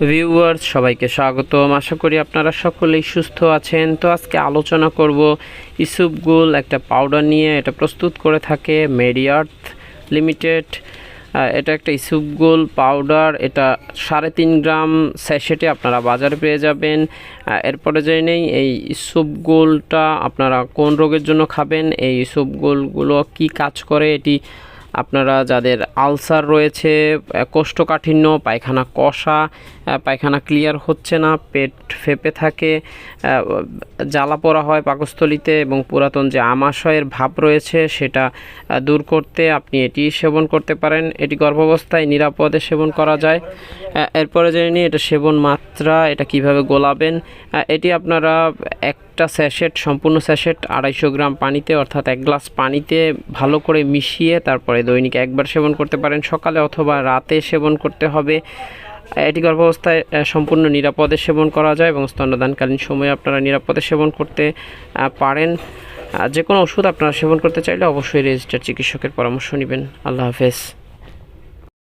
Viewers সবাইকে স্বাগতম। আশা করি আপনারা সকলেই সুস্থ আছেন। তো আজকে আলোচনা করব ইসুপগুল একটা পাউডার নিয়ে। এটা প্রস্তুত করে থাকে মেডিয়ার্থ লিমিটেড এটা একটা ইসুপগুল পাউডার এটা সাড়ে তিন গ্রাম স্যাশেটে আপনারা বাজারে পেয়ে যাবেন। এরপরে জেনে নেই, এই ইসুপগুলটা আপনারা কোন রোগের জন্য খাবেন? এই ইসুপগুলগুলো কি কাজ করে? এটি আপনারা যাদের আলসার রয়েছে কোষ্ঠকাঠিন্য, পায়খানা কষা পায়খানা ক্লিয়ার হচ্ছে না, পেট ফেপে থাকে জ্বালা পোড়া হয় পাকস্থলিতে এবং পুরাতন যে আমাশয়ের ভাব রয়েছে সেটা দূর করতে আপনি এটি সেবন করতে পারেন। এটি গর্ভাবস্থায় নিরাপদে সেবন করা যায়। এরপরে জেনে নিই এটা সেবন মাত্রা, এটা কীভাবে গোলাবেন। এটি আপনারা একটা স্যাশেট সম্পূর্ণ স্যাশেট আড়াইশো গ্রাম পানিতে, অর্থাৎ এক গ্লাস পানিতে ভালো করে মিশিয়ে তারপরে দৈনিক একবার সেবন করতে পারেন, সকালে অথবা রাতে সেবন করতে হবে। এটি গর্ভাবস্থায় সম্পূর্ণ নিরাপদে সেবন করা যায় এবং স্তন্যদানকালীন সময়ে আপনারা নিরাপদে সেবন করতে পারেন। যে কোনো ওষুধ আপনারা সেবন করতে চাইলে অবশ্যই রেজিস্টার চিকিৎসকের পরামর্শ নেবেন। আল্লাহ হাফেজ।